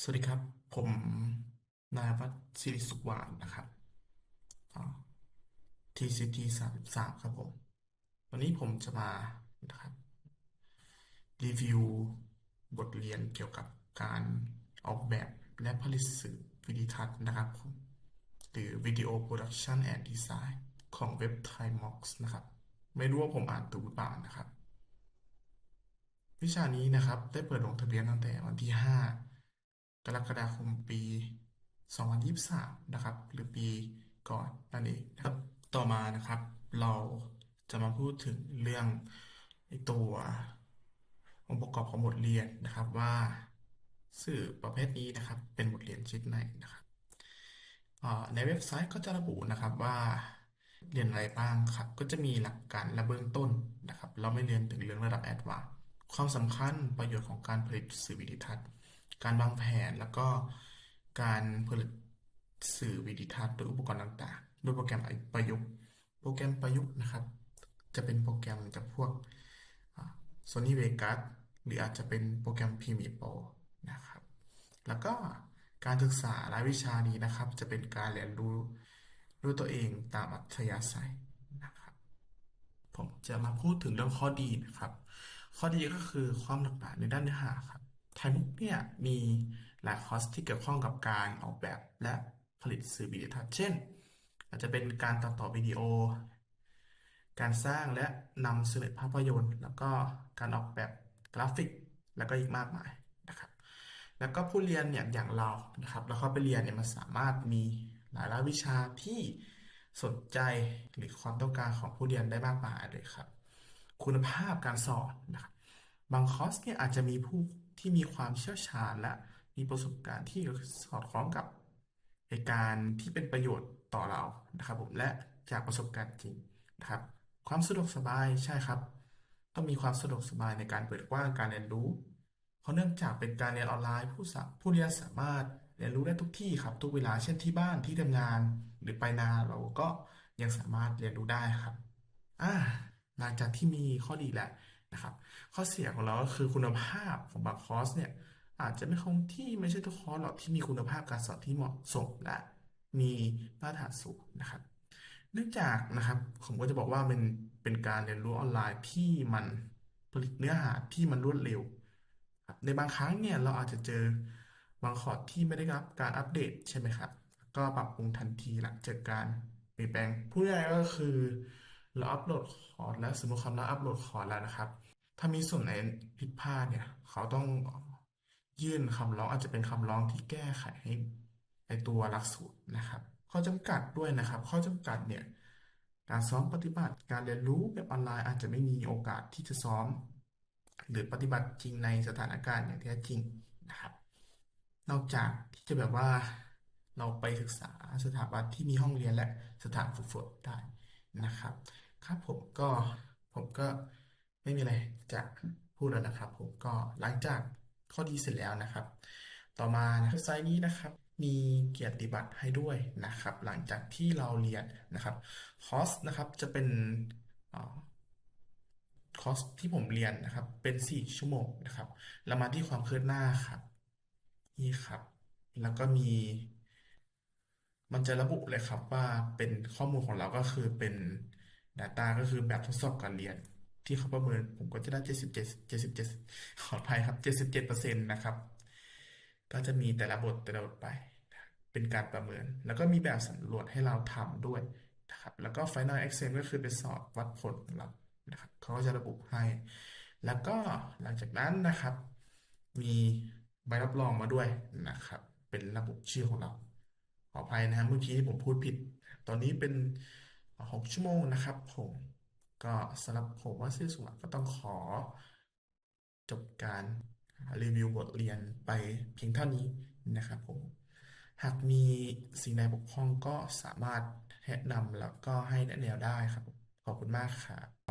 สวัสดีครับ ผมนายวัฒน์ศิริสุขวานนะครับอ่า TCT สามสามครับผม วันนี้ผมจะมานะครับ รีวิวบทเรียนเกี่ยวกับการออกแบบและผลิตสื่อวิดีทัศน์นะครับผมหรือ Video Production and Design ของเว็บ TimeMox นะครับ ไม่รู้ว่าผมอ่านถูกหรือเปล่านะครับ วิชานี้นะครับได้เปิดลงทะเบียนตั้งแต่วันที่ 5 กรกฎาคมปี 2023 นะครับ หรือปีก่อนนั่นเองนะครับต่อมานะครับ เราจะมาพูดถึงเรื่องไอตัวองค์ประกอบของบทเรียนนะครับว่าสื่อประเภทนี้นะครับเป็นบทเรียนชนิดไหนนะครับในเว็บไซต์ก็จะระบุนะครับว่าเรียนอะไรบ้างครับ ก็จะมีหลักการและเบื้องต้นนะครับ เราไม่เรียนถึงเรื่องระดับแอดวานซ์ความสำคัญประโยชน์ของการผลิตสื่อวิดีทัศน์ การวางแผนแล้วก็การผลิตสื่อวิดีทัศน์โดยอุปกรณ์ต่างๆโดยโปรแกรมประยุกต์ โปรแกรมประยุกต์นะครับ จะเป็นโปรแกรมจากพวกอ่า Sony Vegas หรืออาจจะเป็นโปรแกรม Premiere Pro นะครับ แล้วก็การศึกษารายวิชานี้นะครับ จะเป็นการเรียนรู้ด้วยตัวเองตามอัธยาศัยนะครับ ผมจะมาพูดถึงเรื่องข้อดีนะครับ ข้อดีก็คือความหลากหลายในด้านเนื้อหาครับ ไทยมุกเนี่ยมีหลายคอร์สที่เกี่ยวข้องกับการออกแบบและผลิตสื่อวิดีทัศน์เช่น อาจจะเป็นการตัดต่อวิดีโอ การสร้างและนำเสนอภาพยนตร์ แล้วก็การออกแบบกราฟิก แล้วก็อีกมากมายนะครับแล้วก็ผู้เรียนเนี่ยอย่างเรานะครับแล้วเขาไปเรียนเนี่ยมันสามารถมีหลายรายวิชาที่สนใจหรือความต้องการของผู้เรียนได้มากมายเลยครับ คุณภาพการสอนนะครับบางคอร์สเนี่ยอาจจะมีผู้ ที่มีความเชี่ยวชาญและมีประสบการณ์ที่สอดคล้องกับเหตุการณ์ที่เป็นประโยชน์ต่อเรานะครับผมและจากประสบการณ์จริงนะครับ ความสะดวกสบายใช่ครับ ต้องมีความสะดวกสบายในการเปิดกว้างการเรียนรู้ เพราะเนื่องจากเป็นการเรียนออนไลน์ผู้สาผู้เรียนสามารถเรียนรู้ได้ทุกที่ครับ ทุกเวลาเช่นที่บ้านที่ทำงาน หรือไปนาเราก็ยังสามารถเรียนรู้ได้ครับอ่าหลังจากที่มีข้อดีแล้ว นะครับ ข้อเสียของเราก็คือคุณภาพของบางคอร์สเนี่ยอาจจะไม่คงที่ไม่ใช่ทุกคอร์สหรอกที่มีคุณภาพการสอนที่เหมาะสมและมีมาตรฐานสูงนะครับ เนื่องจากนะครับผมก็จะบอกว่ามันเป็นการเรียนรู้ออนไลน์ที่มันผลิตเนื้อหาที่มันรวดเร็ว ในบางครั้งเนี่ยเราอาจจะเจอบางคอร์สที่ไม่ได้รับการอัปเดตใช่ไหมครับ ก็ปรับปรุงทันทีหลังจากการเปลี่ยนแปลงพูดง่ายก็คือ เราอัปโหลดคอร์สแล้วสมมติคำเราอัปโหลดคอร์สแล้วนะครับ ถ้ามีส่วนไหนผิดพลาดเนี่ย เขาต้องยื่นคำร้องอาจจะเป็นคำร้องที่แก้ไขให้ในตัวหลักสูตรนะครับ ข้อจำกัดด้วยนะครับ ข้อจำกัดเนี่ยการซ้อมปฏิบัติการเรียนรู้แบบออนไลน์อาจจะไม่มีโอกาสที่จะซ้อม หรือปฏิบัติจริงในสถานการณ์อย่างแท้จริงนะครับ นอกจากที่จะแบบว่าเราไปศึกษาสถาบันที่มีห้องเรียนและสถานฝึกฝนได้นะครับ ครับผมก็ผมก็ไม่มีอะไรจะพูดแล้วนะครับ ผมก็หลังจากข้อดีเสร็จแล้วนะครับ ต่อมานะเว็บไซต์นี้นะครับ มีเกียรติบัตรให้ด้วยนะครับ หลังจากที่เราเรียนนะครับคอร์สนะครับจะเป็นคอร์สที่ผมเรียนนะครับ เป็นสี่ชั่วโมงนะครับเรามาที่ความคืบหน้าครับนี่ครับ แล้วก็มี มันจะระบุเลยครับว่าเป็นข้อมูลของเราก็คือเป็น Data ก็คือแบบทดสอบการเรียน ที่เขาประเมินผมก็จะได้เจ็ดสิบเจ็ดเจ็ดสิบเจ็ดขออภัยครับเจ็ดสิบเจ็ดเปอร์เซ็นต์นะครับ ก็จะมีแต่ละบทแต่ละบทไป เป็นการประเมิน แล้วก็มีแบบสำรวจให้เราทำด้วยนะครับ แล้วก็ Final Exam ก็คือเป็นสอบวัดผลของเรานะครับเขาก็จะระบุให้ แล้วก็หลังจากนั้นนะครับ มีใบรับรองมาด้วยนะครับ เป็นระบุชื่อของเรา ขออภัยนะครับเมื่อกี้ที่ผมพูดผิด ตอนนี้เป็น หกชั่วโมงนะครับผมก็สำหรับผมว่าซื่อสุวรรณก็ต้องขอ จบการรีวิวบทเรียนไปเพียงเท่านี้นะครับผมหากมีสิ่งใดบกพร่องก็สามารถแนะนำแล้วก็ให้แนะแนวได้ครับ ขอบคุณมากครับ